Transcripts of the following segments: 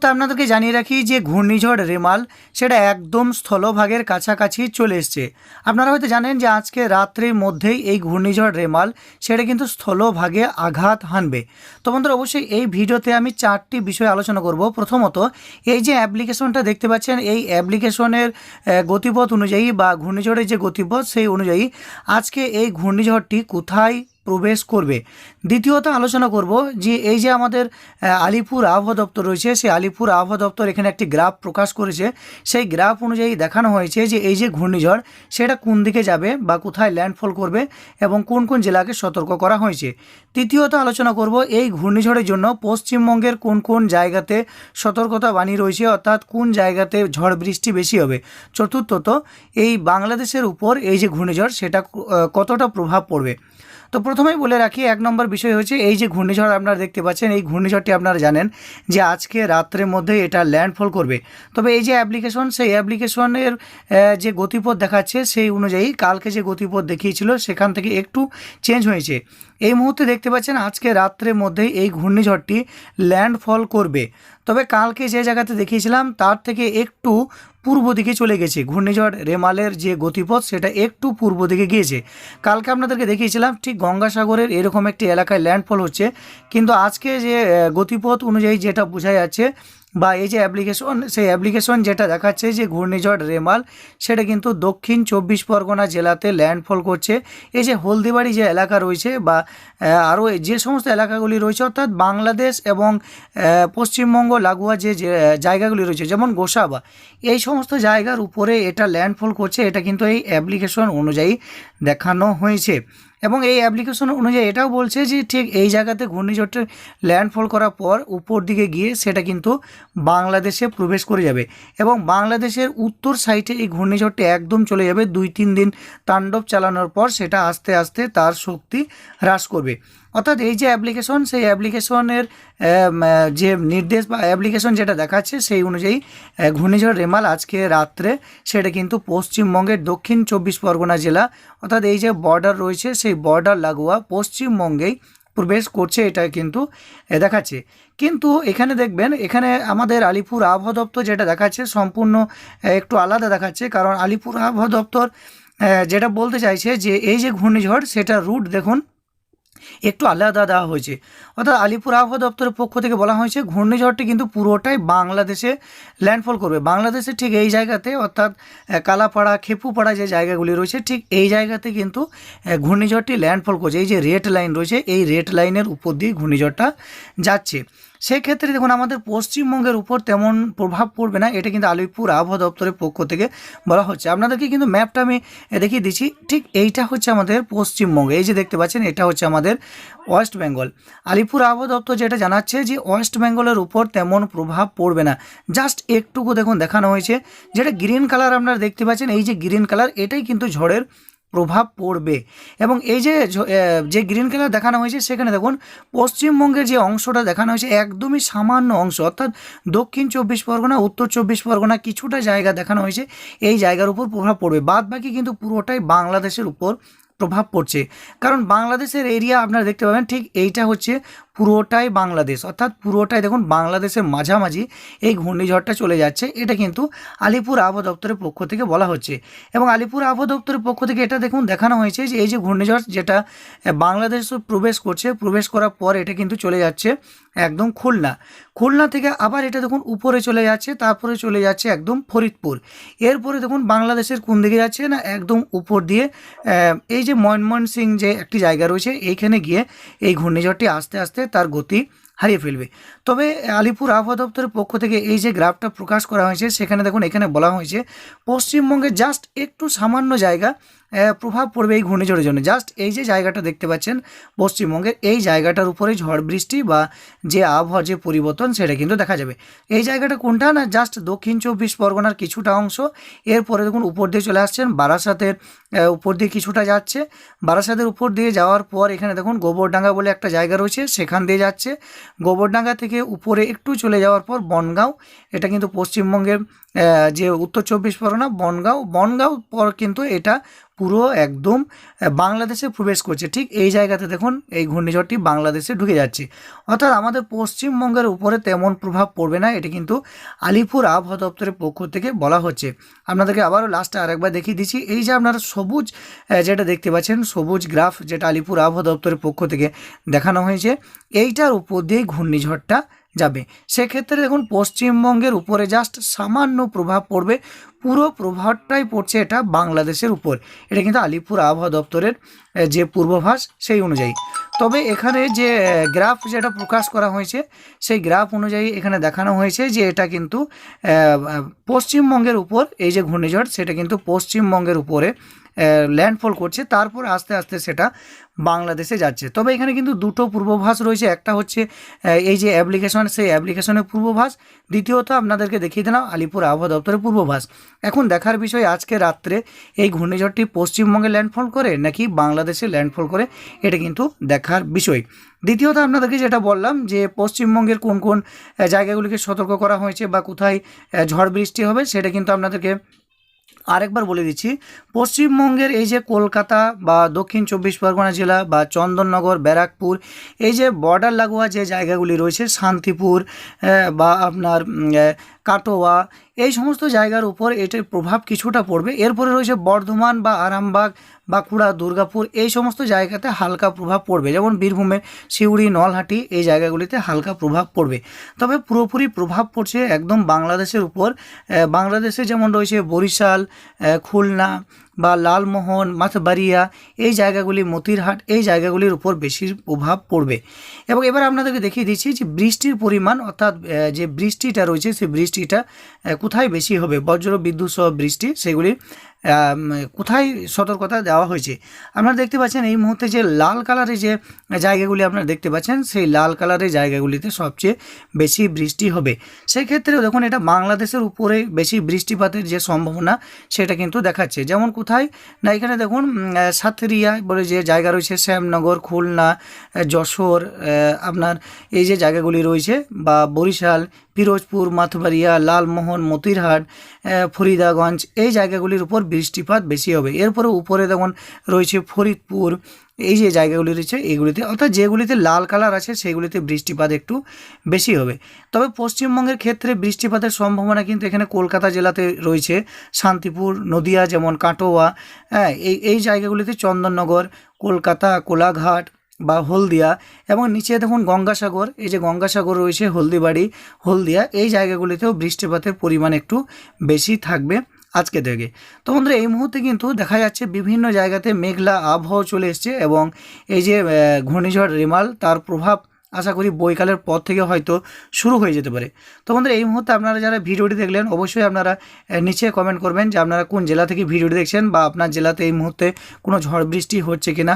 মুহূর্তে আপনাদেরকে জানিয়ে রাখি যে ঘূর্ণিঝড় রেমাল সেটা একদম স্থলভাগের কাছাকাছি চলে এসছে। আপনারা হয়তো জানেন যে আজকে রাত্রির মধ্যেই এই ঘূর্ণিঝড় রেমাল সেটা কিন্তু স্থলভাগে আঘাত হানবে। তো বন্ধুরা, অবশ্যই এই ভিডিওতে আমি চারটি বিষয় আলোচনা করব। প্রথমত, এই যে অ্যাপ্লিকেশনটা দেখতে পাচ্ছেন, এই অ্যাপ্লিকেশনের গতিপথ অনুযায়ী বা ঘূর্ণিঝড়ের যে গতিপথ, সেই অনুযায়ী আজকে এই ঘূর্ণিঝড়টি কোথায় প্রবেশ করবে। দ্বিতীয়ত আলোচনা করব যে এই যে আমাদের আলিপুর আবহাওয়া দপ্তর রয়েছে, সেই আলিপুর আবহাওয়া দপ্তর এখানে একটি গ্রাফ প্রকাশ করেছে। সেই গ্রাফ অনুযায়ী দেখানো হয়েছে যে এই যে ঘূর্ণিঝড়, সেটা কোন দিকে যাবে বা কোথায় ল্যান্ডফল করবে এবং কোন কোন জেলাকে সতর্ক করা হয়েছে। তৃতীয়ত আলোচনা করব এই ঘূর্ণিঝড়ের জন্য পশ্চিমবঙ্গের কোন কোন জায়গাতে সতর্কতা বাণী রয়েছে, অর্থাৎ কোন জায়গাতে ঝড় বৃষ্টি বেশি হবে। চতুর্থত, এই বাংলাদেশের উপর এই যে ঘূর্ণিঝড়, সেটা কতটা প্রভাব পড়বে? তো প্রথমেই বলে রাখি, এক নম্বর বিষয় হচ্ছে এই যে ঘূর্ণিঝড় আপনারা দেখতে পাচ্ছেন, এই ঘূর্ণিঝড়টি আপনারা জানেন যে আজকে রাত্রের মধ্যে এটা ল্যান্ডফল করবে। তবে এই যে অ্যাপ্লিকেশন, সেই অ্যাপ্লিকেশনের যে গতিপথ দেখাচ্ছে সেই অনুযায়ী কালকে যে গতিপথ দেখিয়েছিল সেখান থেকে একটু চেঞ্জ হয়েছে। এই মুহূর্তে দেখতে পাচ্ছেন আজকে রাত্রের মধ্যেই এই ঘূর্ণিঝড়টি ল্যান্ডফল করবে। তবে কালকে যে জায়গাতে দেখিয়েছিলাম তার থেকে একটু পূর্ব দিকে চলে গেছে। ঘূর্ণিঝড় রেমালের যে গতিপথ, সেটা একটু পূর্ব দিকে গিয়েছে। কালকে আপনাদেরকে দেখিয়েছিলাম, ঠিক গঙ্গাসাগরের এরকম একটি এলাকায় ল্যান্ডফল হচ্ছে। কিন্তু আজকে যে গতিপথ অনুযায়ী যেটা বোঝা যাচ্ছে বা এই যে অ্যাপ্লিকেশন সেই অ্যাপ্লিকেশন যেটা দেখাচ্ছে যে ঘূর্ণিঝড় রেমাল, সেটা কিন্তু দক্ষিণ চব্বিশ পরগনা জেলাতে ল্যান্ডফল করছে। এই যে হলদিবাড়ি যে এলাকা রয়েছে বা আরও যে সমস্ত এলাকাগুলি রয়েছে, অর্থাৎ বাংলাদেশ এবং পশ্চিমবঙ্গ লাগোয়া যে জায়গাগুলি রয়েছে, যেমন গোসাবা, এই সমস্ত জায়গার উপরে এটা ল্যান্ডফল করছে। এটা কিন্তু এই অ্যাপ্লিকেশন অনুযায়ী দেখানো হয়েছে। এবং এই অ্যাপ্লিকেশন অনুযায়ী এটাও বলছে যে ঠিক এই জায়গাতে ঘূর্ণিঝড়টা ল্যান্ডফল করার পর উপর দিকে গিয়ে সেটা কিন্তু বাংলাদেশে প্রবেশ করে যাবে এবং বাংলাদেশের উত্তর সাইডে এই ঘূর্ণিঝড়টি একদম চলে যাবে দুই তিন দিন তাণ্ডব চালানোর পর সেটা আস্তে আস্তে তার শক্তি হ্রাস করবে। অর্থাৎ এই যে অ্যাপ্লিকেশন সেই অ্যাপ্লিকেশনের যে নির্দেশ বা অ্যাপ্লিকেশন যেটা দেখাচ্ছে, সেই অনুযায়ী ঘূর্ণিঝড় রেমাল আজকে রাত্রে, সেটা কিন্তু পশ্চিমবঙ্গের দক্ষিণ চব্বিশ পরগনা জেলা, অর্থাৎ এই যে বর্ডার রয়েছে, সেই বর্ডার লাগোয়া পশ্চিমবঙ্গেই প্রবেশ করছে, এটা কিন্তু দেখাচ্ছে। কিন্তু এখানে দেখবেন, এখানে আমাদের আলিপুর আবহাওয়া দপ্তর যেটা দেখাচ্ছে, সম্পূর্ণ একটু আলাদা দেখাচ্ছে, কারণ আলিপুর আবহাওয়া দপ্তর যেটা বলতে চাইছে যে, এই যে ঘূর্ণিঝড়, সেটা রুট দেখুন একটু আলাদা দেওয়া হয়েছে। অর্থাৎ আলিপুর আবহাওয়া দপ্তরের পক্ষ থেকে বলা হয়েছে, ঘূর্ণিঝড়টি কিন্তু পুরোটাই বাংলাদেশে ল্যান্ডফল করবে। বাংলাদেশে ঠিক এই জায়গাতে, অর্থাৎ কালাপাড়া, খেপুপাড়া যে জায়গাগুলি রয়েছে, ঠিক এই জায়গাতে কিন্তু ঘূর্ণিঝড়টি ল্যান্ডফল করছে। এই যে রেড লাইন রয়েছে, এই রেড লাইনের উপর দিয়ে ঘূর্ণিঝড়টা যাচ্ছে। সেক্ষেত্রে দেখুন, আমাদের পশ্চিমবঙ্গের উপর তেমন প্রভাব পড়বে না। এটা কিন্তু আলিপুর আবহাওয়া দপ্তরের পক্ষ থেকে বলা হচ্ছে। আপনাদেরকে কিন্তু ম্যাপটা আমি দেখিয়ে দিচ্ছি। ঠিক এইটা হচ্ছে আমাদের পশ্চিমবঙ্গ। এই যে দেখতে পাচ্ছেন, এটা হচ্ছে আমাদের ওয়েস্ট বেঙ্গল। আলিপুর আবহাওয়া দপ্তর যেটা জানাচ্ছে যে, ওয়েস্ট বেঙ্গলের উপর তেমন প্রভাব পড়বে না। জাস্ট একটুকু দেখুন, দেখানো হয়েছে। যেটা গ্রিন কালার আপনারা দেখতে পাচ্ছেন, এই যে গ্রিন কালার, এটাই কিন্তু ঝড়ের প্রভাব পড়বে। এবং এই যে যে গ্রিন কালার দেখানো হয়েছে, সেখানে দেখুন, পশ্চিমবঙ্গের যে অংশটা দেখানো হয়েছে, একদমই সামান্য অংশ, অর্থাৎ দক্ষিণ চব্বিশ পরগনা, উত্তর চব্বিশ পরগনা কিছুটা জায়গা দেখানো হয়েছে, এই জায়গার উপর প্রভাব পড়বে। বাদ বাকি কিন্তু পুরোটাই বাংলাদেশের উপর প্রভাব পড়ছে। কারণ বাংলাদেশের এরিয়া আপনারা দেখতে পাবেন, ঠিক এইটা হচ্ছে পুরোটাই বাংলাদেশ। অর্থাৎ পুরোটাই দেখুন বাংলাদেশের মাঝামাঝি এই ঘূর্ণিঝড়টা চলে যাচ্ছে। এটা কিন্তু আলিপুর আবহাওয়া দপ্তরের পক্ষ থেকে বলা হচ্ছে। এবং আলিপুর আবহাওয়া দপ্তরের পক্ষ থেকে এটা দেখুন দেখানো হয়েছে যে এই যে ঘূর্ণিঝড় যেটা বাংলাদেশে প্রবেশ করছে, প্রবেশ করার পর এটা কিন্তু চলে যাচ্ছে একদম খুলনা। খুলনা থেকে আবার এটা দেখুন উপরে চলে যাচ্ছে, তারপরে চলে যাচ্ছে একদম ফরিদপুর। এরপরে দেখুন বাংলাদেশের কোন দিকে যাচ্ছে না, একদম উপর দিয়ে এই যে ময়নমোহন সিং যে একটি জায়গা রয়েছে, এইখানে গিয়ে এই ঘূর্ণিঝড়টি আস্তে আস্তে তার গতি হারিয়ে ফেলবে। তবে আলিপুর আবহাওয়া দপ্তরের পক্ষ থেকে এই যে গ্রাফটা প্রকাশ করা হয়েছে, সেখানে দেখুন এখানে বলা হয়েছে পশ্চিমবঙ্গে জাস্ট একটু সামান্য জায়গা প্রভাব পড়বে এই ঘূর্ণিঝড়ের জন্য। জাস্ট এই যে জায়গাটা দেখতে পাচ্ছেন, পশ্চিমবঙ্গের এই জায়গাটার উপরে ঝড় বৃষ্টি বা যে আবহাওয়া যে পরিবর্তন, সেটা কিন্তু দেখা যাবে। এই জায়গাটা কোনটা না জাস্ট দক্ষিণ চব্বিশ পরগনার কিছুটা অংশ? এরপরে দেখুন, উপর দিয়ে চলে আসছেন বারাসাতের উপর দিয়ে কিছুটা যাচ্ছে। বারাসাতের উপর দিয়ে যাওয়ার পর এখানে দেখুন, গোবরডাঙ্গা বলে একটা জায়গা রয়েছে, সেখান দিয়ে যাচ্ছে। গোবরডাঙ্গা থেকে উপরে একটু চলে যাওয়ার পর বনগাঁও, এটা কিন্তু পশ্চিমবঙ্গের যে উত্তর চব্বিশ পরগনা, বনগাঁও বনগাঁও পর কিন্তু এটা পুরো একদম বাংলাদেশে প্রবেশ করছে। ঠিক এই জায়গাতে দেখুন, এই ঘূর্ণিঝড়টি বাংলাদেশে ঢুকে যাচ্ছে। অর্থাৎ আমাদের পশ্চিমবঙ্গের উপরে তেমন প্রভাব পড়বে না, এটি কিন্তু আলিপুর আবহাওয়া দপ্তরের পক্ষ থেকে বলা হচ্ছে। আপনাদেরকে আবারও লাস্টে আরেকবার দেখিয়ে দিচ্ছি, এই যে আপনারা সবুজ যেটা দেখতে পাচ্ছেন, সবুজ গ্রাফ যেটা আলিপুর আবহাওয়া দপ্তরের পক্ষ থেকে দেখানো হয়েছে, এইটার উপর দিয়েই ঘূর্ণিঝড়টা যাবে। সেক্ষেত্রে দেখুন, পশ্চিমবঙ্গের উপরে জাস্ট সামান্য প্রভাব পড়বে। পুরো প্রভাবটাই পড়ছে এটা বাংলাদেশের উপর। এটা কিন্তু আলিপুর আবহাওয়া দপ্তরের যে পূর্বাভাস, সেই অনুযায়ী। তবে এখানে যে গ্রাফ যেটা প্রকাশ করা হয়েছে, সেই গ্রাফ অনুযায়ী এখানে দেখানো হয়েছে যে এটা কিন্তু পশ্চিমবঙ্গের উপর, এই যে ঘূর্ণিঝড়, সেটা কিন্তু পশ্চিমবঙ্গের উপরে ল্যান্ডফল করছে, তারপর আস্তে আস্তে সেটা বাংলাদেশে যাচ্ছে। তবে এখানে কিন্তু দুটো পূর্বাভাস রয়েছে। একটা হচ্ছে এই যে অ্যাপ্লিকেশন সেই অ্যাপ্লিকেশনের পূর্বাভাস। দ্বিতীয়ত আপনাদেরকে দেখিয়ে দিলাম আলিপুর আবহাওয়া দপ্তরের পূর্বাভাস। এখন দেখার বিষয়, আজকে রাত্রে এই ঘূর্ণিঝড়টি পশ্চিমবঙ্গে ল্যান্ডফল করে নাকি বাংলাদেশে ল্যান্ডফল করে, এটা কিন্তু দেখার বিষয়। দ্বিতীয়ত আপনাদেরকে যেটা বললাম যে, পশ্চিমবঙ্গের কোন কোন জায়গাগুলিকে সতর্ক করা হয়েছে বা কোথায় ঝড় বৃষ্টি হবে, সেটা কিন্তু আপনাদেরকে আরেকবার বলে দিচ্ছি, পশ্চিমবঙ্গের এই যে কলকাতা বা দক্ষিণ চব্বিশ পরগনা জেলা বা চন্দননগর, ব্যারাকপুর, এই যে বর্ডার লাগোয়া যে জায়গাগুলি রয়েছে, শান্তিপুর বা আপনার কাটোয়া, এই সমস্ত জায়গার উপর এটির প্রভাব কিছুটা পড়বে। এরপরে রয়েছে বর্ধমান বা আরামবাগ বাঁকুড়া দুর্গাপুর, এই সমস্ত জায়গাতে হালকা প্রভাব পড়বে। যেমন বীরভূমের শিউড়ি নলহাটি, এই জায়গাগুলিতে হালকা প্রভাব পড়বে। তবে পুরোপুরি প্রভাব পড়ছে একদম বাংলাদেশের উপর। বাংলাদেশে যেমন রয়েছে বরিশাল খুলনা বা লালমোহন মাথবাড়িয়া এই জায়গাগুলি, মতিরহাট, এই জায়গাগুলির উপর বেশি প্রভাব পড়বে। এবং এবার আপনাদেরকে দেখিয়ে দিচ্ছি যে বৃষ্টির পরিমাণ, অর্থাৎ যে বৃষ্টিটা রয়েছে, সেই বৃষ্টিটা কোথায় বেশি হবে? বজ্র, বিদ্যুৎ সহ বৃষ্টি, সেগুলি কোথায় সতর্কতা দেওয়া হয়েছে? আপনারা দেখতে পাচ্ছেন এই মুহূর্তে যে লাল কালারের যে জায়গাগুলি আপনারা দেখতে পাচ্ছেন, সেই লাল কালারের জায়গাগুলিতে সবচেয়ে বেশি বৃষ্টি হবে। সেই ক্ষেত্রেও দেখুন, এটা বাংলাদেশের উপরে বেশি বৃষ্টিপাতের যে সম্ভাবনা, সেটা কিন্তু দেখাচ্ছে। যেমন কোথায়? না, এখানে দেখুন সাতরিয়া বলে যে জায়গা রয়েছে, শ্যামনগর, খুলনা যশোর আপনার এই যে জায়গাগুলি রয়েছে বা বরিশাল পিরোজপুর, মাথবাড়িয়া, লালমোহন, মতিরহাট ফরিদাগঞ্জ এই জায়গাগুলির উপর বৃষ্টিপাত বেশি হবে। এরপরে উপরে যেমন রয়েছে ফরিদপুর, এই যে জায়গাগুলি রয়েছে এইগুলিতে অর্থাৎ যেগুলিতে লাল কালার আছে সেগুলিতে বৃষ্টিপাত একটু বেশি হবে। তবে পশ্চিমবঙ্গের ক্ষেত্রে বৃষ্টিপাতের সম্ভাবনা কিন্তু এখানে কলকাতা জেলাতে রয়েছে। শান্তিপুর, নদিয়া যেমন কাটোয়া হ্যাঁ এই এই জায়গাগুলিতে চন্দননগর, কলকাতা, কোলাঘাট বা হলদিয়া এবং নিচে দেখুন গঙ্গাসাগর, এই যে গঙ্গাসাগর রয়েছে, হলদিবাড়ি, হলদিয়া, এই জায়গাগুলিতেও বৃষ্টিপাতের পরিমাণ একটু বেশি থাকবে আজকে থেকে। তো বন্ধুরা, এই মুহূর্তে কিন্তু দেখা যাচ্ছে বিভিন্ন জায়গাতে মেঘলা আবহাওয়া চলে এসছে এবং এই যে ঘূর্ণিঝড় রিমাল, তার প্রভাব আশা করি বৈকালের পর থেকে হয়তো শুরু হয়ে যেতে পারে। তো বন্ধুরা, এই মুহূর্তে আপনারা যারা ভিডিওটি দেখলেন, অবশ্যই আপনারা নিচে কমেন্ট করবেন যে আপনারা কোন জেলা থেকে ভিডিওটি দেখছেন বা আপনার জেলাতে এই মুহূর্তে কোনো ঝড় বৃষ্টি হচ্ছে কিনা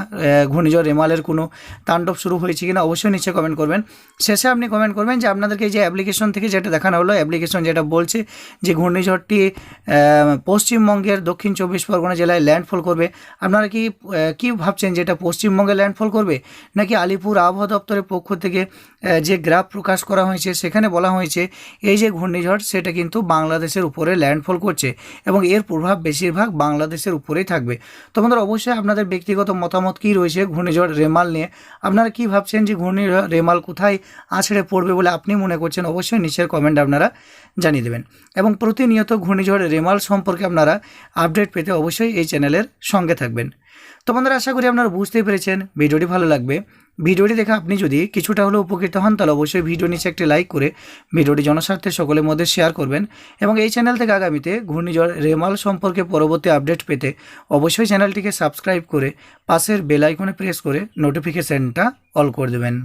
ঘূর্ণিঝড়, রেমালের কোনো তাণ্ডব শুরু হয়েছে কিনা অবশ্যই নিচে কমেন্ট করবেন। শেষে আপনি কমেন্ট করবেন যে আপনাদেরকে যে অ্যাপ্লিকেশন থেকে যেটা দেখানো হলো অ্যাপ্লিকেশন যেটা বলছে যে ঘূর্ণিঝড়টি পশ্চিমবঙ্গের দক্ষিণ চব্বিশ পরগনা জেলায় ল্যান্ডফল করবে। আপনারা কি কী ভাবছেন যে এটা পশ্চিমবঙ্গে ল্যান্ডফল করবে, নাকি আলিপুর আবহাওয়া দপ্তরের পক্ষ থেকে যে গ্রাফ প্রকাশ করা হয়েছে, সেখানে বলা হয়েছে, এই যে ঘূর্ণিঝড়, সেটা কিন্তু বাংলাদেশের উপরে ল্যান্ডফল করছে এবং এর প্রভাব বেশিরভাগ বাংলাদেশের উপরেই থাকবে। তো অবশ্যই আপনাদের ব্যক্তিগত মতামত কী রয়েছে ঘূর্ণিঝড় রেমাল নিয়ে? আপনারা কি ভাবছেন যে ঘূর্ণিঝড় রেমাল কোথায় আছড়ে পড়বে বলে আপনি মনে করছেন? অবশ্যই নিচের কমেন্ট আপনারা জানিয়ে দেবেন। এবং প্রতিনিয়ত ঘূর্ণিঝড় রেমাল সম্পর্কে আপনারা আপডেট পেতে অবশ্যই এই চ্যানেলের সঙ্গে থাকবেন। তো বন্ধুরা, আশা করি আপনারা বুঝতেই পেরেছেন, ভিডিওটি ভালো লাগবে। ভিডিওটি দেখে আপনি যদি কিছুটা হলেও উপকৃত হন, তাহলে অবশ্যই ভিডিও নিচে একটি লাইক করে ভিডিওটি জনস্বার্থে সকলের মধ্যে শেয়ার করবেন এবং এই চ্যানেল থেকে আগামীতে ঘূর্ণিঝড় রেমাল সম্পর্কে পরবর্তী আপডেট পেতে অবশ্যই চ্যানেলটিকে সাবস্ক্রাইব করে পাশের বেল আইকনে প্রেস করে নোটিফিকেশানটা অল করে দেবেন।